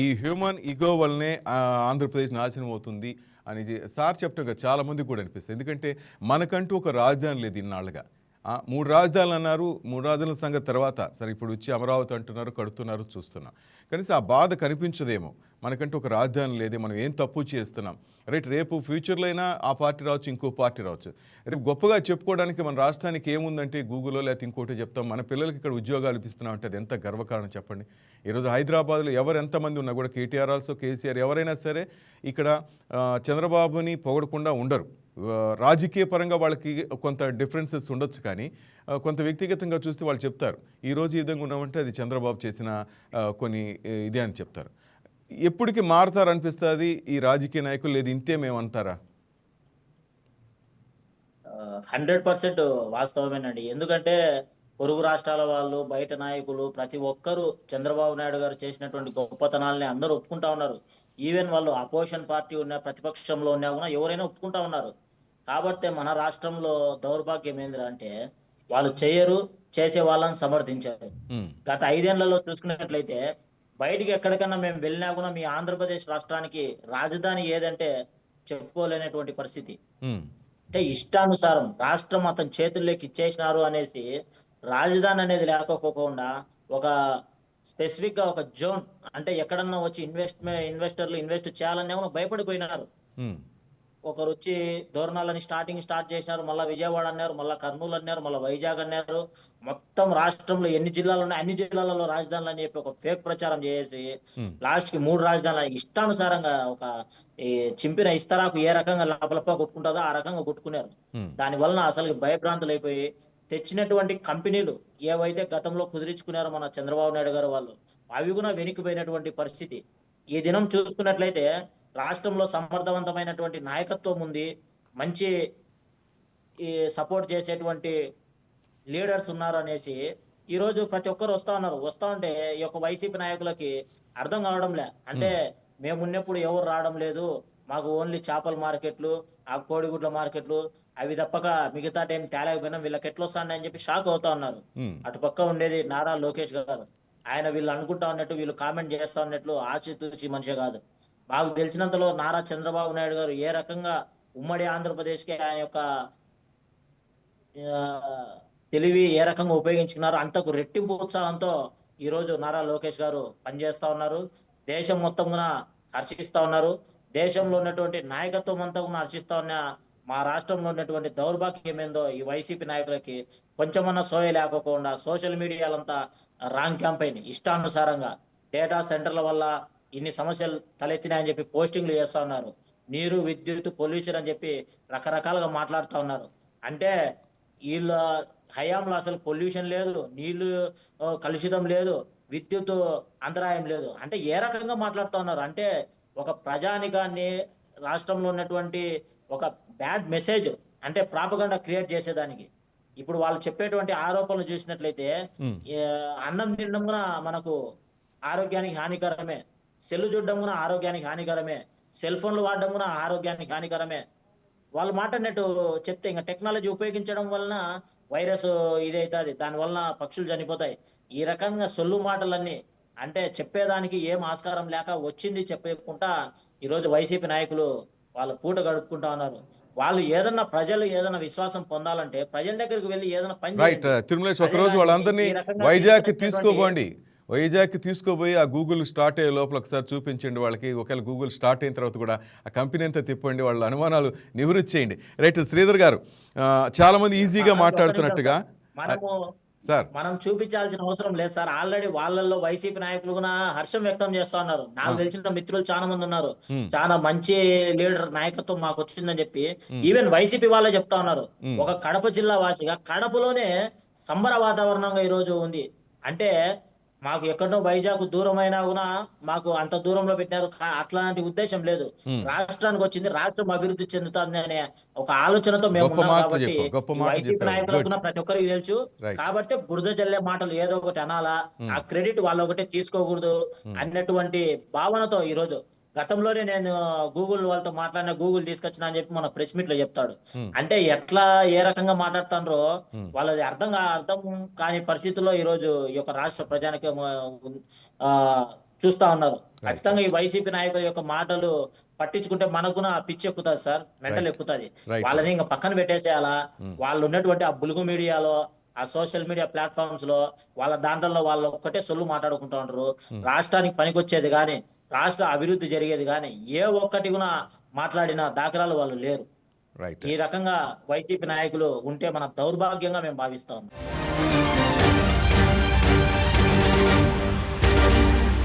ఈ human ego వల్లనే ఆంధ్రప్రదేశ్ నాశనం అవుతుంది అనేది సార్ చెప్పగా చాలామందికి కూడా అనిపిస్తుంది. ఎందుకంటే మనకంటూ ఒక రాజధాని లేదు ఇన్నాళ్ళుగా. మూడు రాజధానులు అన్నారు మూడు రాజధానుల సంగతి తర్వాత. సరే ఇప్పుడు వచ్చి అమరావతి అంటున్నారు కడుతున్నారు చూస్తున్నాం. కనీసం ఆ బాధ కనిపించదేమో. మనకంటూ ఒక రాజధాని లేదే మనం ఏం తప్పు చేస్తున్నాం? రైట్ రేపు ఫ్యూచర్లో అయినా ఆ పార్టీ రావచ్చు ఇంకో పార్టీ రావచ్చు. రేపు గొప్పగా చెప్పుకోవడానికి మన రాష్ట్రానికి ఏముందంటే గూగుల్లో లేకపోతే ఇంకోటి చెప్తాం. మన పిల్లలకి ఇక్కడ ఉద్యోగాలు ఇప్పిస్తున్నాం అంటే అది ఎంత గర్వకారణం చెప్పండి? ఈరోజు హైదరాబాద్లో ఎవరు ఎంతమంది ఉన్నా కూడా కేటీఆర్ ఆల్సో కేసీఆర్ ఎవరైనా సరే ఇక్కడ చంద్రబాబుని పొగడకుండా ఉండరు. రాజకీయ పరంగా వాళ్ళకి కొంత డిఫరెన్సెస్ ఉండొచ్చు కానీ కొంత వ్యక్తిగతంగా చూస్తే వాళ్ళు చెప్తారు. ఈరోజు ఈ విధంగా ఉన్నామంటే అది చంద్రబాబు చేసిన కొన్ని ఇదే అని చెప్తారు. ఎప్పటికి మారుతారు అనిపిస్తుంది ఈ రాజకీయ నాయకులు లేదు ఇంతే మేమంటారా? Hundred percent వాస్తవమేనండి. ఎందుకంటే పొరుగు రాష్ట్రాల వాళ్ళు బయట నాయకులు ప్రతి ఒక్కరూ చంద్రబాబు నాయుడు గారు చేసినటువంటి గొప్పతనాలని అందరూ ఒప్పుకుంటా ఉన్నారు. ఈవెన్ వాళ్ళు అపోజిషన్ పార్టీ ఉన్న ప్రతిపక్షంలో ఉన్నా కూడా ఎవరైనా ఒప్పుకుంటా ఉన్నారు. కాబట్టి మన రాష్ట్రంలో దౌర్భాగ్యం ఏందిరా అంటే వాళ్ళు చేయరు చేసే వాళ్ళని సమర్థించారు. గత ఐదేళ్ళలో చూసుకున్నట్లయితే బయటికి ఎక్కడికన్నా మేము వెళ్ళినా కూడా మీ ఆంధ్రప్రదేశ్ రాష్ట్రానికి రాజధాని ఏదంటే చెప్పుకోలేనటువంటి పరిస్థితి. అంటే ఇష్టానుసారం రాష్ట్రం అతని చేతుల్లోకి ఇచ్చేసినారు అనేసి రాజధాని అనేది లేకపోకుండా ఒక స్పెసిఫిక్గా ఒక జోన్ అంటే ఎక్కడన్నా వచ్చి ఇన్వెస్ట్మెంట్ ఇన్వెస్టర్లు ఇన్వెస్ట్ చేయాలనే భయపడిపోయినారు. ఒకరు వచ్చి దోరణాలని స్టార్టింగ్ స్టార్ట్ చేసినారు మళ్ళీ విజయవాడ అన్నారు మళ్ళీ కర్నూలు అన్నారు మళ్ళీ వైజాగ్ అన్నారు. మొత్తం రాష్ట్రంలో ఎన్ని జిల్లాలు ఉన్నాయి అన్ని జిల్లాలలో రాజధానులు అని చెప్పి ఒక ఫేక్ ప్రచారం చేసి లాస్ట్కి మూడు రాజధానులు ఇష్టానుసారంగా ఒక ఈ చింపిన ఇస్తరాకు ఏ రకంగా లపలప కొట్టుకుంటుందో ఆ రకంగా కొట్టుకున్నారు. ఉమ్, దాని వలన అసలు భయభ్రాంతులు అయిపోయి తెచ్చినటువంటి కంపెనీలు ఏవైతే గతంలో కుదిరించుకున్నారో మన చంద్రబాబు నాయుడు గారు వాళ్ళు అవి కూడా వెనక్కిపోయినటువంటి పరిస్థితి. ఈ దినం చూసుకున్నట్లయితే రాష్ట్రంలో సమర్థవంతమైనటువంటి నాయకత్వం ఉంది మంచి ఈ సపోర్ట్ చేసేటువంటి లీడర్స్ ఉన్నారు అనేసి ఈ రోజు ప్రతి ఒక్కరు వస్తా ఉన్నారు. వస్తా ఉంటే ఈ యొక్క వైసీపీ నాయకులకి అర్థం కావడం లే అంటే మేము. ఉన్నప్పుడు ఎవరు రావడం లేదు. మాకు ఓన్లీ చేపల మార్కెట్లు ఆ కోడిగుడ్ల మార్కెట్లు అవి తప్పక మిగతా టైం తేలేకపోయినా వీళ్ళకి ఎట్లా అని చెప్పి షాక్ అవుతా ఉన్నారు. అటు పక్క ఉండేది నారా లోకేష్ గారు. ఆయన వీళ్ళు అనుకుంటా ఉన్నట్టు వీళ్ళు కామెంట్ చేస్తా ఉన్నట్లు ఆచితూచి మనిషి కాదు. మాకు తెలిసినంతలో నారా చంద్రబాబు నాయుడు గారు ఏ రకంగా ఉమ్మడి ఆంధ్రప్రదేశ్కి ఆయన యొక్క తెలివి ఏ రకంగా ఉపయోగించుకున్నారో అంతకు రెట్టింపు ఉత్సాహంతో ఈ రోజు నారా లోకేష్ గారు పనిచేస్తూ ఉన్నారు. దేశం మొత్తం హర్షిస్తూ ఉన్నారు. దేశంలో ఉన్నటువంటి నాయకత్వం అంతా కూడా హర్షిస్తూ ఉన్న మా రాష్ట్రంలో ఉన్నటువంటి దౌర్భాగ్యం ఏందో ఈ వైసీపీ నాయకులకి కొంచెమన్నా సోయ లేకోకుండా సోషల్ మీడియాలంతా రాంగ్ క్యాంపెయిన్ ఇష్టానుసారంగా డేటా సెంటర్ల వల్ల ఇన్ని సమస్యలు తలెత్తినాయని చెప్పి పోస్టింగ్లు చేస్తా ఉన్నారు. నీరు విద్యుత్ పొల్యూషన్ అని చెప్పి రకరకాలుగా మాట్లాడుతా ఉన్నారు. అంటే వీళ్ళ హయాంలో అసలు పొల్యూషన్ లేదు నీళ్ళు కలుషితం లేదు విద్యుత్ అంతరాయం లేదు. అంటే ఏ రకంగా మాట్లాడుతా ఉన్నారు? అంటే ఒక ప్రజానికాన్ని రాష్ట్రంలో ఉన్నటువంటి ఒక బ్యాడ్ మెసేజ్ అంటే ప్రాపగండా క్రియేట్ చేసేదానికి. ఇప్పుడు వాళ్ళు చెప్పేటువంటి ఆరోపణలు చూసినట్లయితే అన్నం తినడం కూడా మనకు ఆరోగ్యానికి హానికరమే. సెల్లు చూడడం కూడా ఆరోగ్యానికి హానికరమే సెల్ ఫోన్లు వాడడం కూడా ఆరోగ్యానికి హానికరమే. వాళ్ళు మాట్లాడినట్టు చెప్తే ఇంకా టెక్నాలజీ ఉపయోగించడం వలన వైరస్ ఇదైతుంది. దాని వలన పక్షులు చనిపోతాయి. ఈ రకంగా సొల్లు మాటలన్నీ అంటే చెప్పేదానికి ఏం ఆస్కారం లేక వచ్చింది చెప్పకుండా ఈరోజు వైసీపీ నాయకులు వాళ్ళ పూట గడుపుకుంటా ఉన్నారు. వాళ్ళు ఏదన్నా ప్రజలు ఏదైనా విశ్వాసం పొందాలంటే ప్రజల దగ్గరికి వెళ్ళి ఏదైనా పని రైట్ చేయండి. తిరుమలేష్ అదే ఒకరోజు వాళ్ళందరినీ తీసుకొచ్చినటువంటి- తీసుకోపోండి. వైజాగ్కి తీసుకోపోయి ఆ గూగుల్ స్టార్ట్ అయ్యే లోపల ఒకసారి చూపించండి వాళ్ళకి. ఒకవేళ గూగుల్ స్టార్ట్ అయిన తర్వాత కూడా ఆ కంపెనీ అంతా తిప్పండి వాళ్ళ అనుమానాలు నివృత్తి చేయండి. రైట్ శ్రీధర్ గారు ఆ, చాలా మంది ఈజీగా మాట్లాడుతున్నట్టుగా సార్. మనం చూపించాల్సిన అవసరం లేదు సార్. ఆల్రెడీ వాళ్ళల్లో వైసీపీ నాయకులు కూడా హర్షం వ్యక్తం చేస్తా ఉన్నారు. నాకు తెలిసిన మిత్రులు చాలా మంది ఉన్నారు. చాలా మంచి లీడర్ నాయకత్వం మాకు వచ్చిందని చెప్పి ఈవెన్ వైసీపీ వాళ్ళే చెప్తా ఉన్నారు. ఒక కడప జిల్లా వాసిగా కడపలోనే సంబర వాతావరణంగా ఈ రోజు ఉంది. అంటే మాకు ఎక్కడో వైజాగ్ దూరం అయినా కూడా మాకు అంత దూరంలో పెట్టినారు కా- అట్లాంటి ఉద్దేశం లేదు. రాష్ట్రానికి వచ్చింది రాష్ట్రం అభివృద్ధి చెందుతుంది అనే ఒక ఆలోచనతో మేము కాబట్టి వైసీపీ. కూడా ప్రతి ఒక్కరికి తెలుసు. కాబట్టి బురద జల్లే మాటలు ఏదో ఒకటి అనాలా. ఆ క్రెడిట్ వాళ్ళు ఒకటే తీసుకోకూడదు అన్నటువంటి భావనతో ఈ రోజు గతంలోనే నేను గూగుల్ వాళ్ళతో మాట్లాడిన గూగుల్ తీసుకొచ్చిన అని చెప్పి మన ప్రెస్ మీట్లో చెప్తాడు. అంటే ఎట్లా ఏ రకంగా మాట్లాడుతాండ్రో. వాళ్ళది అర్థం అర్థం కాని పరిస్థితుల్లో ఈ రోజు ఈ యొక్క రాష్ట్ర ప్రజానికి ఆ చూస్తా ఉన్నారు. ఖచ్చితంగా ఈ వైసీపీ నాయకుల యొక్క మాటలు పట్టించుకుంటే మనకు ఆ పిచ్చి ఎక్కుతుంది సార్. మెంటల్ ఎక్కుతుంది. వాళ్ళని ఇంకా పక్కన పెట్టేసేయాలా? వాళ్ళు ఉన్నటువంటి ఆ బులుగు మీడియాలో ఆ సోషల్ మీడియా ప్లాట్ఫామ్స్లో వాళ్ళ దాంట్లో వాళ్ళు ఒక్కటే సొల్లు మాట్లాడుకుంటూ ఉంటారు రాష్ట్రానికి పనికొచ్చేది కానీ రాష్ట్ర అభివృద్ధి జరిగేది కానీ ఏ ఒక్కటి కూడా మాట్లాడిన దాఖలాలు వాళ్ళు లేరు. ఈ రకంగా వైసీపీ నాయకులు ఉంటే మన దౌర్భాగ్యంగా మేము భావిస్తాం